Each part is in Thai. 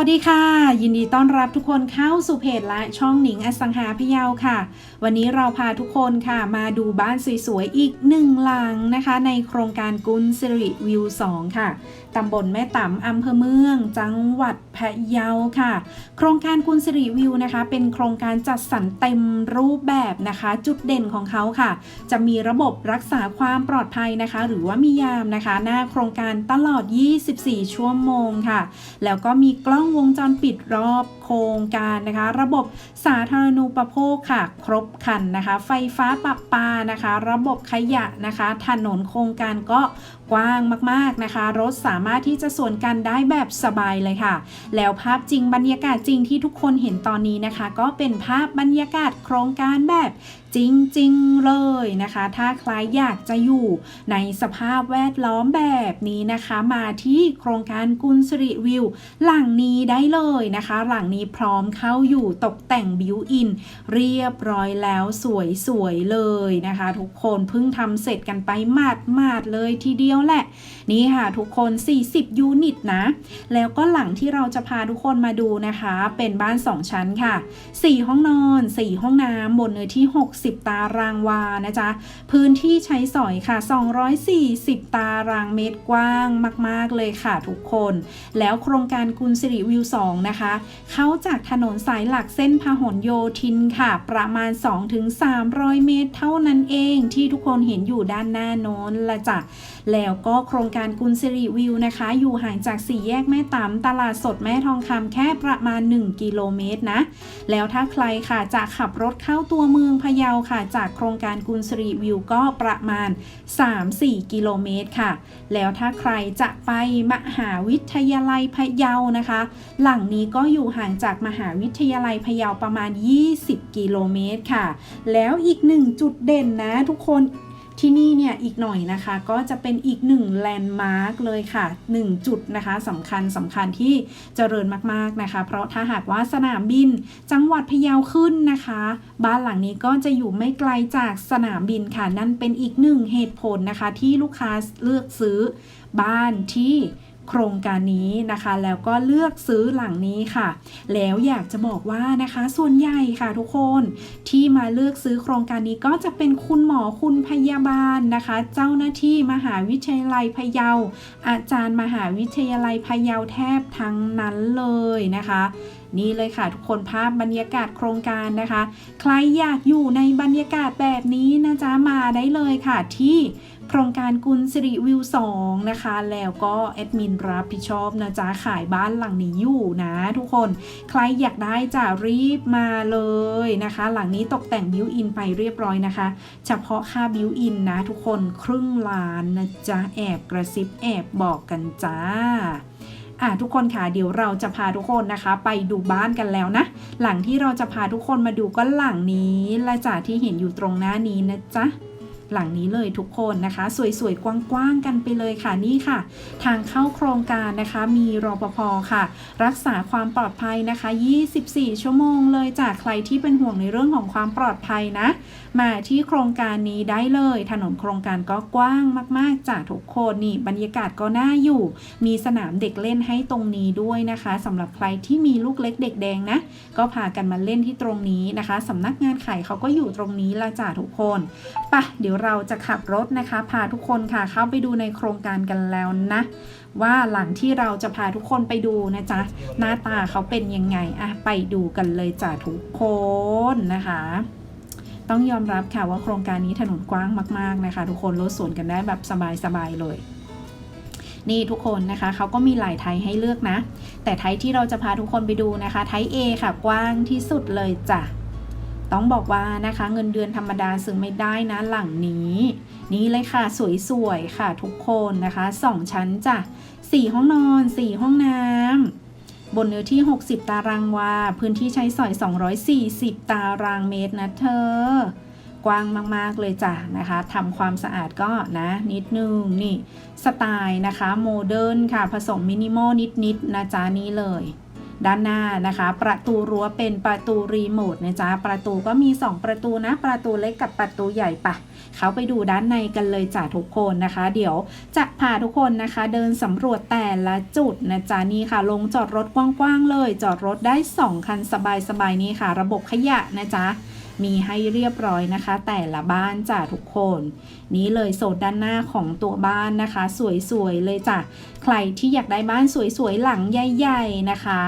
สวัสดีค่ะ ยินดีต้อนรับทุกคนเข้าสู่เพจและช่องหนิงอสังหาพยาวค่ะ วันนี้เราพาทุกคนค่ะมาดูบ้านสวยๆอีกหนึ่งหลังนะคะ ในโครงการกุลสิริวิว 2 ค่ะตำบลแม่ตำอำเภอเมือง จังหวัด พะเยาค่ะ โครงการกุลสิริวิวนะคะ เป็นโครงการจัดสรรเต็มรูปแบบนะคะ จุดเด่นของเขาค่ะ จะมีระบบรักษาความปลอดภัยนะคะ หรือว่ามียามนะคะ หน้าโครงการตลอด 24 ชั่วโมงค่ะ แล้วก็มีกล้องวงจรปิดรอบโครงการนะคะ ระบบสาธารณูปโภคค่ะ ครบครันนะคะ ไฟฟ้าประปานะคะ ระบบขยะนะคะ ถนนโครงการก็ กว้างมากๆนะคะ รถสามารถที่จะสวนกันได้แบบสบายเลยค่ะ แล้วภาพจริงบรรยากาศจริงที่ทุกคนเห็นตอนนี้นะคะ ก็เป็นภาพบรรยากาศโครงการแบบจริงๆเลยนะคะ ถ้าใครอยากจะอยู่ในสภาพแวดล้อมแบบนี้นะคะ มาที่โครงการกุลสิริวิว หลังนี้ได้เลยนะคะ หลังนี้พร้อมเข้าอยู่ตกแต่งบิวอิน เรียบร้อยแล้วสวยๆเลยนะคะ ทุกคนเพิ่งทำเสร็จกันไปมาดมาดเลยทีเดียวแหละ นี่ค่ะทุกคน 40 ยูนิตนะ แล้วก็หลังที่เราจะพาทุกคนมาดูนะคะ เป็นบ้าน 2 ชั้นค่ะ 4 ห้องนอน 4 ห้องน้ำบนเนื้อที่60 ตารางวานะจ๊ะ พื้นที่ใช้สอยค่ะ 240 ตารางเมตรกว้างมาก ๆ เลยค่ะทุกคน แล้วโครงการกุลสิริวิว 2 นะคะ เข้าจากถนนสายหลักเส้นพหลโยธินค่ะ ประมาณ 2-300 เมตรเท่านั้นเองที่ทุกคนเห็นอยู่ด้านหน้าโน้นละจ้ะแล้วก็โครงการกุลสิริวิวนะคะ อยู่ห่างจากสี่แยกแม่ตำตลาดสดแม่ทองคำแค่ประมาณ 1 กิโลเมตรนะ แล้วถ้าใครค่ะจะขับรถเข้าตัวเมืองพะเยาค่ะ จากโครงการกุลสิริวิวก็ประมาณ 3-4 กิโลเมตรค่ะ แล้วถ้าใครจะไปมหาวิทยาลัยพะเยานะคะ หลังนี้ก็อยู่ห่างจากมหาวิทยาลัยพะเยาประมาณ 20 กิโลเมตรค่ะ แล้วอีกหนึ่งจุดเด่นนะทุกคน ที่นี่เนี่ยอีกหน่อยนะคะ ก็จะเป็นอีกหนึ่งแลนด์มาร์กเลยค่ะ 1 จุดนะคะสำคัญสำคัญที่เจริญมากๆนะคะ เพราะถ้าหากว่าสนามบินจังหวัดพะเยาขึ้นนะคะ บ้านหลังนี้ก็จะอยู่ไม่ไกลจากสนามบินค่ะ นั่นเป็นอีกหนึ่งเหตุผลนะคะ ที่ลูกค้าเลือกซื้อบ้านที่ โครงการนี้นะคะ แล้วก็เลือกซื้อหลังนี้ค่ะ แล้วอยากจะบอกว่านะคะส่วนใหญ่ค่ะทุกคนที่มาเลือกซื้อโครงการนี้ก็จะเป็นคุณหมอคุณพยาบาลนะคะ เจ้าหน้าที่มหาวิทยาลัยพะเยา อาจารย์มหาวิทยาลัยพะเยาแทบทั้งนั้นเลยนะคะ นี่เลยค่ะทุกคนภาพบรรยากาศโครงการนะคะ ใครอยากอยู่ในบรรยากาศแบบนี้นะจ๊ะมาได้เลยค่ะที่โครงการกุลสิริวิว 2 นะคะ แล้วก็แอดมินรับผิดชอบนะจ๊ะขายบ้านหลังนี้อยู่นะทุกคนใครอยากได้จะรีบมาเลยนะคะ หลังนี้ตกแต่งบิวอินไปเรียบร้อยนะคะ เฉพาะค่าบิวอินนะทุกคนครึ่งล้านนะจ๊ะแอบกระซิบแอบบอกกันจ้า อะทุกคนค่ะเดี๋ยวเราจะพาทุกคนนะคะ ไปดูบ้านกันแล้วนะ หลังที่เราจะพาทุกคนมาดูก็หลังนี้ละจ้ะที่เห็นอยู่ตรงหน้านี้นะจ๊ะ หลังนี้เลยทุกคนนะคะ สวยๆ กว้างๆ กันไปเลยค่ะนี่ค่ะ ทางเข้าโครงการนะคะมีรปภค่ะ รักษาความปลอดภัยนะคะ 24 ชั่วโมงเลยจากใครที่เป็นห่วงในเรื่องของความปลอดภัยนะ มาที่โครงการนี้ได้เลย ถนนโครงการก็กว้างมากๆจากทุกคนนี่บรรยากาศก็น่าอยู่ มีสนามเด็กเล่นให้ตรงนี้ด้วยนะคะสำหรับใครที่มีลูกเล็กเด็กแดงนะก็พากันมาเล่นที่ตรงนี้นะคะสำนักงานไข่เขาก็อยู่ตรงนี้ละจ้าทุกคนปะเดี๋ยวเราจะขับรถนะคะพาทุกคนค่ะเข้าไปดูในโครงการกันแล้วนะ ว่าหลังที่เราจะพาทุกคนไปดูนะจ๊ะหน้าตาเขาเป็นยังไงอะไปดูกันเลยจ้าทุกคนนะคะ ต้องยอมรับค่ะว่าโครงการนี้ถนนกว้างมาก ๆนะคะ ทุกคนรถสวนกันได้แบบสบายๆเลยนี่ทุกคนนะคะเขาก็มีหลายไทยให้เลือกนะ แต่ไทยที่เราจะพาทุกคนไปดูนะคะ ไทย A ค่ะกว้างที่สุดเลยจ้ะ ต้องบอกว่านะคะเงินเดือนธรรมดาซื้อไม่ได้นะหลังนี้ นี่เลยค่ะสวยๆค่ะทุกคนนะคะสองชั้นจ้ะสี่ห้องนอนสี่ห้องน้ำบนเนื้อที่ 60 ตารางวา พื้นที่ใช้สอย 240 ตารางเมตรนะเธอกว้างมากๆเลยจ้ะนะคะทำความสะอาดก็นะนิดนึงนี่สไตล์นะคะโมเดิร์นค่ะผสมมินิมอลนิดๆนะจ๊ะนี่เลย ด้านหน้านะคะ ประตูรั้วเป็นประตูรีโมทนะจ๊ะประตูก็มี 2 ประตูนะ ประตูเล็กกับประตูใหญ่ปะเขาไปดูด้านในกันเลยจ้ะทุกคนนะคะ เดี๋ยวจะพาทุกคนนะคะ เดินสำรวจแต่ละจุดนะจ๊ะนี่ค่ะ ลงจอดรถกว้างๆเลย จอดรถได้ 2 คันสบายๆนี่ค่ะ ระบบขยะนะจ๊ะ มีให้เรียบร้อยนะคะ แต่ละบ้านจ้ะทุกคน นี้เลยโซนด้านหน้าของตัวบ้านนะคะ สวยๆเลยจ้ะใครที่อยากได้บ้านสวยๆหลังใหญ่ ๆนะคะ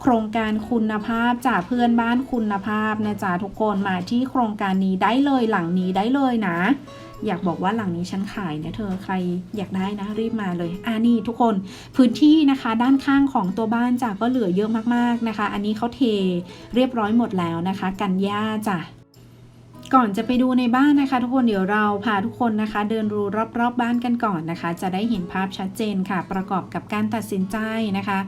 โครงการคุณภาพจากเพื่อนบ้านคุณภาพนะจ๊ะทุกคนมาที่โครงการนี้ได้เลยหลังนี้ได้เลยนะ อยากบอกว่าหลังนี้ฉันขายเนี่ยเธอใครอยากได้นะรีบมาเลยอ่านี่ทุกคนพื้นที่นะคะด้านข้างของตัวบ้านจ้ะก็เหลือเยอะมากๆนะคะ อันนี้เขาเทเรียบร้อยหมดแล้วนะคะ กันหญ้าจ้ะก่อนจะไปดูในบ้านนะคะ ทุกคนเดี๋ยวเราพาทุกคนนะคะ เดินรูรอบๆบบ้านกันก่อนนะคะ จะได้เห็นภาพชัดเจนค่ะ ประกอบกับการตัดสินใจนะคะ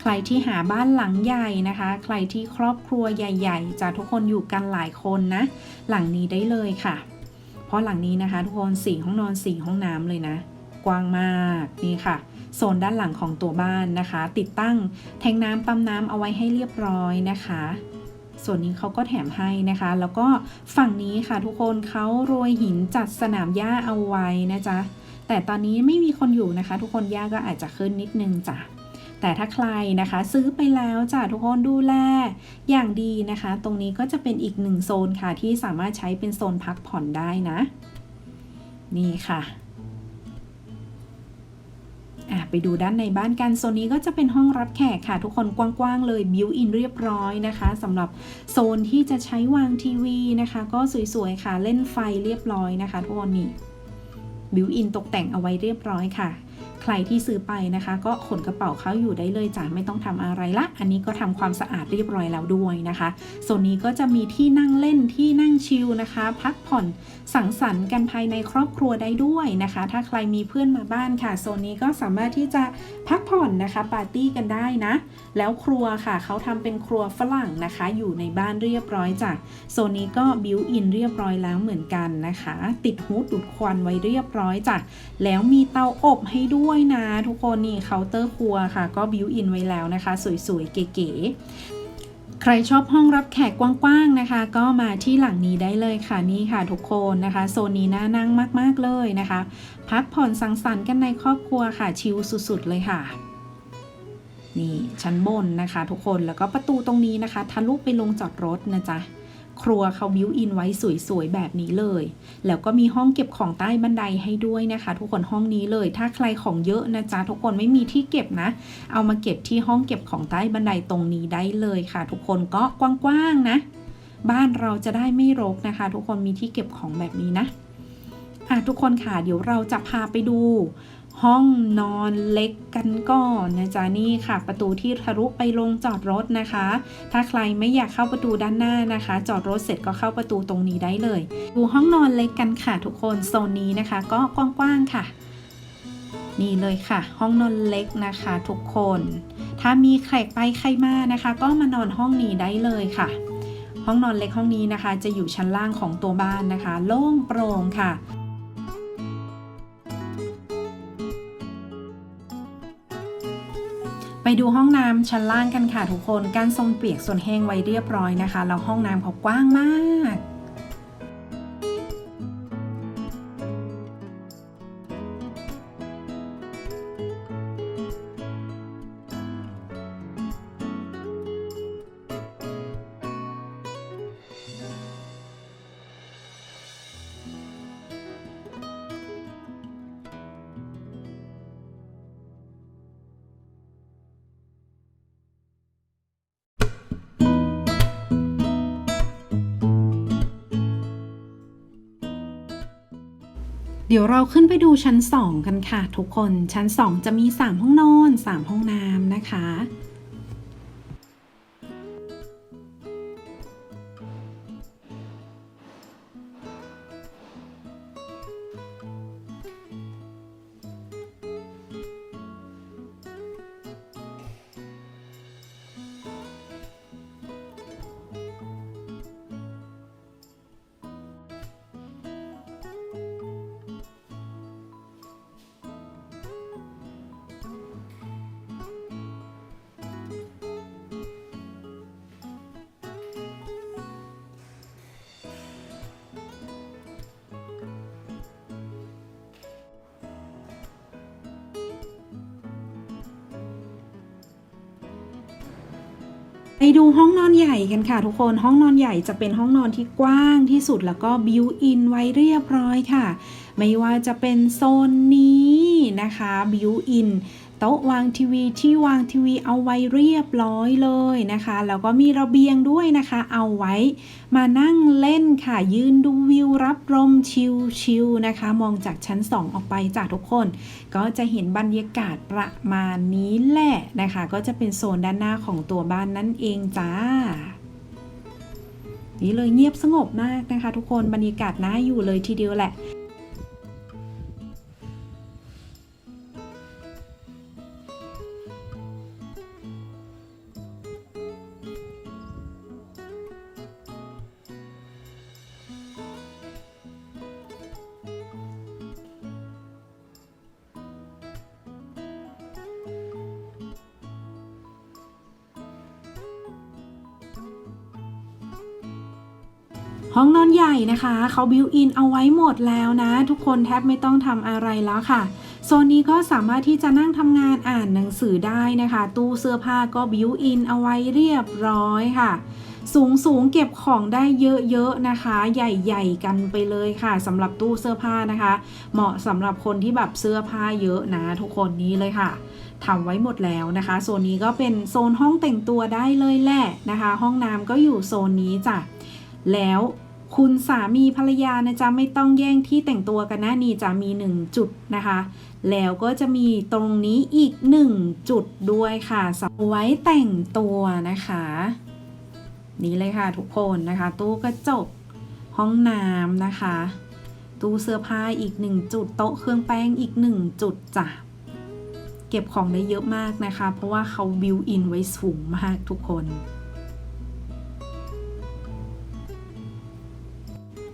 ใครที่หาบ้านหลังใหญ่นะคะ ใครที่ครอบครัวใหญ่ ๆจะทุกคนอยู่กันหลายคนนะ หลังนี้ได้เลยค่ะ เพราะหลังนี้นะคะทุกคนสี่ห้องนอนสี่ห้องน้ำเลยนะ กว้างมากนี่ค่ะโซนด้านหลังของตัวบ้านนะคะ ติดตั้งแทงน้ำปั๊มน้ำเอาไว้ให้เรียบร้อยนะคะ ส่วนนี้เขาก็แถมให้นะคะ แล้วก็ฝั่งนี้ค่ะทุกคนเขาโรยหินจัดสนามหญ้าเอาไว้นะจ๊ะแต่ตอนนี้ไม่มีคนอยู่นะคะ ทุกคนหญ้าก็อาจจะขึ้นนิดนึงจ้ะ แต่ถ้าใครนะคะซื้อไปแล้วจ้ะทุกคนดูแลอย่างดีนะคะ ตรงนี้ก็จะเป็นอีกหนึ่งโซนค่ะที่สามารถใช้เป็นโซนพักผ่อนได้นะ นี่ค่ะอะไปดูด้านในบ้านกันโซนนี้ก็จะเป็นห้องรับแขกค่ะ ทุกคนกว้างๆเลยบิวอินเรียบร้อยนะคะสำหรับโซนที่จะใช้วางทีวีนะคะ ก็สวยๆค่ะเล่นไฟเรียบร้อยนะคะทุกคนนี่บิวอินตกแต่งเอาไว้เรียบร้อยค่ะ ใครที่ซื้อไปนะคะ ก็ขนกระเป๋าเขาอยู่ได้เลยจ้ะไม่ต้องทำอะไรละ อันนี้ก็ทำความสะอาดเรียบร้อยแล้วด้วยนะคะ ส่วนนี้ก็จะมีที่นั่งเล่นที่นั่งชิลนะคะ พักผ่อน สังสรรค์กันภายในครอบครัวได้ด้วยนะคะ ถ้าใครมีเพื่อนมาบ้านค่ะ โซนนี้ก็สามารถที่จะพักผ่อนนะคะปาร์ตี้กันได้นะ แล้วครัวค่ะเขาทำเป็นครัวฝรั่งนะคะ อยู่ในบ้านเรียบร้อยจ้ะโซนนี้ก็บิวอินเรียบร้อยแล้วเหมือนกันนะคะ ติดฮูดดูดควันไว้เรียบร้อยจ้ะแล้วมีเตาอบให้ด้วยนะ ทุกคนนี่เคาน์เตอร์ครัวค่ะ ก็บิวอินไว้แล้วนะคะ สวยๆเก๋ๆ ใครชอบห้องรับแขกกว้างๆนะคะ ก็มาที่หลังนี้ได้เลยค่ะนี่ค่ะทุกคนนะคะ โซนนี้น่านั่งมากๆเลยนะคะ พักผ่อนสังสรรค์กันในครอบครัวค่ะชิลสุดๆเลยค่ะนี่ชั้นบนนะคะ ทุกคนแล้วก็ประตูตรงนี้นะคะ ทะลุไปลงจอดรถนะจ๊ะ ครัวเขาบิวอินไว้สวยๆ แบบนี้เลย แล้วก็มีห้องเก็บของใต้บันไดให้ด้วยนะคะ ทุกคนห้องนี้เลย ถ้าใครของเยอะนะจ๊ะทุกคนไม่มีที่เก็บนะ เอามาเก็บที่ห้องเก็บของใต้บันไดตรงนี้ได้เลยค่ะ ทุกคนก็กว้างๆนะ บ้านเราจะได้ไม่รกนะคะ ทุกคนมีที่เก็บของแบบนี้นะอะทุกคนค่ะเดี๋ยวเราจะพาไปดู ห้องนอนเล็กกันก่อนนะจ๊ะนี่ค่ะ ประตูที่ทะลุไปลงจอดรถนะคะ ถ้าใครไม่อยากเข้าประตูด้านหน้านะคะ จอดรถเสร็จก็เข้าประตูตรงนี้ได้เลย ดูห้องนอนเล็กกันค่ะทุกคนโซนนี้นะคะ ก็กว้างๆค่ะ นี่เลยค่ะ ห้องนอนเล็กนะคะ ทุกคน ถ้ามีใครไปใครมานะคะ ก็มานอนห้องนี้ได้เลยค่ะห้องนอนเล็กห้องนี้นะคะ จะอยู่ชั้นล่างของตัวบ้านนะคะ โล่งโปร่งค่ะ ไปดูห้องน้ำชั้นล่างกันค่ะทุกคน การทรงเปียกส่วนแห้งไว้เรียบร้อยนะคะ แล้วห้องน้ำเขากว้างมาก ดี๋ยวเราขึ้นไปดูชั้น 2 กันค่ะ ทุกคนชั้น 2 จะมี 3 ห้องนอน 3 ห้องน้ำนะคะ ไปดูห้องนอนใหญ่กันค่ะทุกคนห้องนอนใหญ่จะเป็นห้องนอนที่กว้างที่สุดแล้วก็บิวอินไว้เรียบร้อยค่ะ ไม่ว่าจะเป็นโซนนี้นะคะบิวอิน โต๊ะวางทีวีที่วางทีวีเอาไว้เรียบร้อยเลยนะคะ แล้วก็มีระเบียงด้วยนะคะ เอาไว้ มานั่งเล่นค่ะ ยืนดูวิวรับลมชิลๆนะคะ มองจากชั้น 2 ออกไปจากทุกคน ก็จะเห็นบรรยากาศประมาณนี้แหละนะคะ ก็จะเป็นโซนด้านหน้าของตัวบ้านนั่นเองจ้านี่เลยเงียบสงบมากนะคะ ทุกคนบรรยากาศน่าอยู่เลยทีเดียวแหละ ห้องนอนใหญ่นะคะเขาบิวอินเอาไว้หมดแล้วนะ ทุกคนแทบไม่ต้องทำอะไรแล้วค่ะโซนนี้ก็สามารถที่จะนั่งทำงานอ่านหนังสือได้นะคะ ตู้เสื้อผ้าก็บิวอินเอาไว้เรียบร้อยค่ะ สูงสูงเก็บของได้เยอะๆนะคะ ใหญ่ๆกันไปเลยค่ะสำหรับตู้เสื้อผ้านะคะ เหมาะสำหรับคนที่แบบเสื้อผ้าเยอะนะ ทุกคนนี้เลยค่ะทำไว้หมดแล้วนะคะ โซนนี้ก็เป็นโซนห้องแต่งตัวได้เลยแหละนะคะ ห้องน้ำก็อยู่โซนนี้จ้ะแล้ว คุณสามีภรรยานะจ๊ะไม่ต้องแย่งที่แต่งตัวกันนะนี่จะมีหนึ่งจุดนะคะ แล้วก็จะมีตรงนี้อีกหนึ่งจุดด้วยค่ะสำหรับไว้แต่งตัวนะคะ นี่เลยค่ะทุกคนนะคะ ตู้กระจกห้องน้ำนะคะ ตู้เสื้อผ้าอีกหนึ่งจุดโต๊ะเครื่องแป้งอีกหนึ่งจุดจ้ะเก็บของได้เยอะมากนะคะ เพราะว่าเขาบิวอินไว้สูงมากทุกคน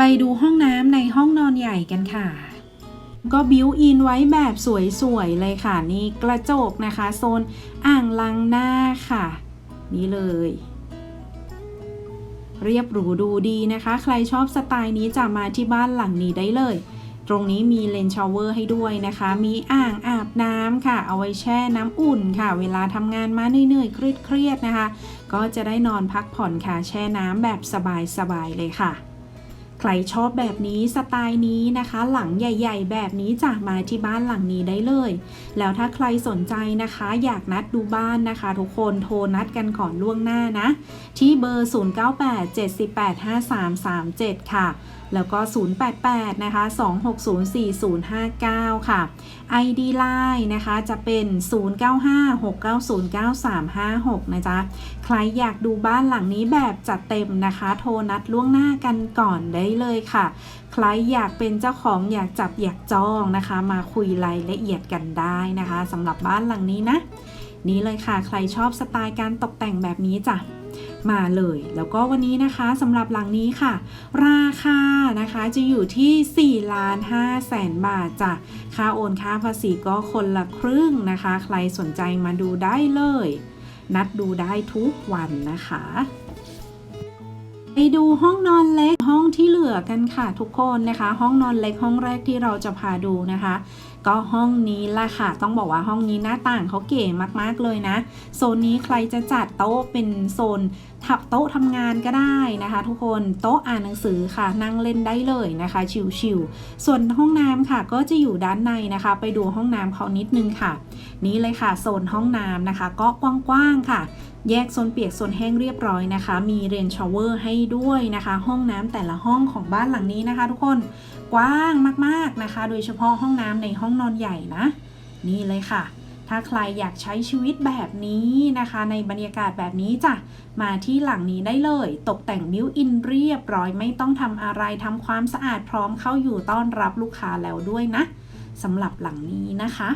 ไปดูห้องน้ำในห้องนอนใหญ่กันค่ะ ก็บิวอินไว้แบบสวยๆเลยค่ะ นี่กระจกนะคะ โซนอ่างล้างหน้าค่ะ นี่เลย เรียบหรูดูดีนะคะ ใครชอบสไตล์นี้จะมาที่บ้านหลังนี้ได้เลย ตรงนี้มีเลนชาวเวอร์ให้ด้วยนะคะ มีอ่างอาบน้ำค่ะ เอาไว้แช่น้ำอุ่นค่ะ เวลาทำงานมาเหนื่อยๆเครียดๆนะคะ ก็จะได้นอนพักผ่อนค่ะแช่น้ำแบบสบายๆเลยค่ะ ใครชอบแบบนี้สไตล์นี้นะคะ หลังใหญ่ ๆ แบบนี้จะมาที่บ้านหลังนี้ได้เลย แล้วถ้าใครสนใจนะคะ อยากนัดดูบ้านนะคะ ทุกคนโทรนัดกันก่อนล่วงหน้านะ ที่เบอร์ 0987485337 ค่ะ แล้วก็ 088 นะคะ 2604059 ค่ะ ID Line นะคะจะเป็น 0956909356 นะจ๊ะ ใครอยากดูบ้านหลังนี้แบบจัดเต็มนะคะ โทรนัดล่วงหน้ากันก่อนได้เลยค่ะ ใครอยากเป็นเจ้าของอยากจับอยากจองนะคะ มาคุยรายละเอียดกันได้นะคะสำหรับบ้านหลังนี้นะ นี่เลยค่ะ ใครชอบสไตล์การตกแต่งแบบนี้จ้ะ มาเลย แล้วก็วันนี้นะคะสำหรับหลังนี้ค่ะ ราคานะคะจะอยู่ที่4ล้าน5แสนบาทจ้ะค่าโอนค่าภาษีก็คนละครึ่งนะคะ ใครสนใจมาดูได้เลย นัดดูได้ทุกวันนะคะไปดูห้องนอนเล็กห้องที่เหลือกันค่ะทุกคนนะคะ ห้องนอนเล็กห้องแรกที่เราจะพาดูนะคะ ก็ห้องนี้ละค่ะ ต้องบอกว่าห้องนี้หน้าต่างเขาเก๋มากๆเลยนะ โซนนี้ใครจะจัดโต๊ะเป็นโซนทับโต๊ะทำงานก็ได้นะคะ ทุกคนโต๊ะอ่านหนังสือค่ะนั่งเล่นได้เลยนะคะ ชิวๆส่วนห้องน้ำค่ะ ก็จะอยู่ด้านในนะคะ ไปดูห้องน้ำเขานิดนึงค่ะ นี้เลยค่ะโซนห้องน้ำนะคะ ก็กว้างๆค่ะ แยกโซนเปียกโซนแห้งเรียบร้อยนะคะ มีเรนชาวเวอร์ให้ด้วยนะคะ ห้องน้ำแต่ละห้องของบ้านหลังนี้นะคะ ทุกคนกว้างมากๆนะคะ โดยเฉพาะห้องน้ำในห้องนอนใหญ่นะ นี่เลยค่ะ ถ้าใครอยากใช้ชีวิตแบบนี้นะคะ ในบรรยากาศแบบนี้จ้ะมาที่หลังนี้ได้เลย ตกแต่งบิวอินเรียบร้อยไม่ต้องทำอะไรทำความสะอาดพร้อมเข้าอยู่ต้อนรับลูกค้าแล้วด้วยนะสำหรับหลังนี้นะคะ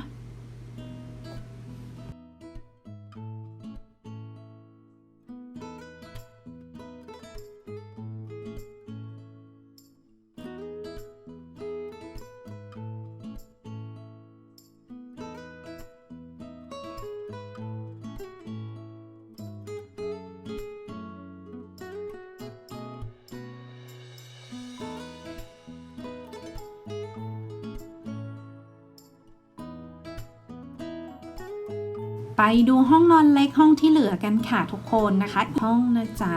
ไปดูห้องนอนเล็กห้องที่เหลือกันค่ะทุกคนนะคะ ห้องนะจ๊ะ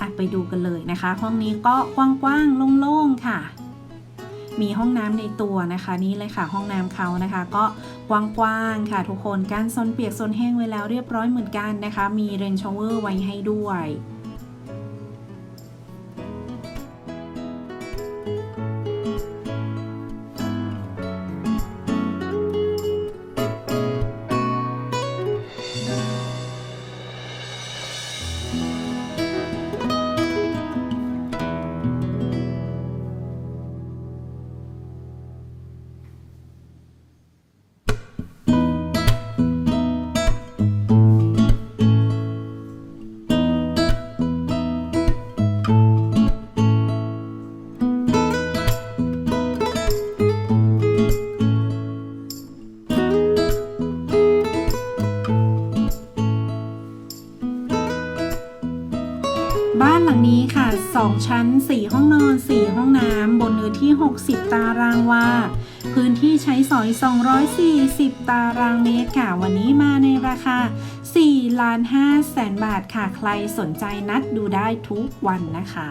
อะไปดูกันเลยนะคะ ห้องนี้ก็กว้างๆโล่งๆค่ะ มีห้องน้ำในตัวนะคะนี่เลยค่ะ ห้องน้ำเขานะคะ ก็กว้างๆค่ะ ทุกคนการซนเปียกซนแห้งไว้แล้วเรียบร้อยเหมือนกันนะคะ มีเรนชาวเวอร์ไว้ให้ด้วย 2 ชั้น 4 ห้องนอน 4 ห้องน้ำ บนเนื้อที่ 60 ตารางวา พื้นที่ใช้สอย 240 ตารางเมตรค่ะ วันนี้มาในราคา4ล้าน5แสนบาทค่ะ ใครสนใจนัดดูได้ทุกวันนะคะ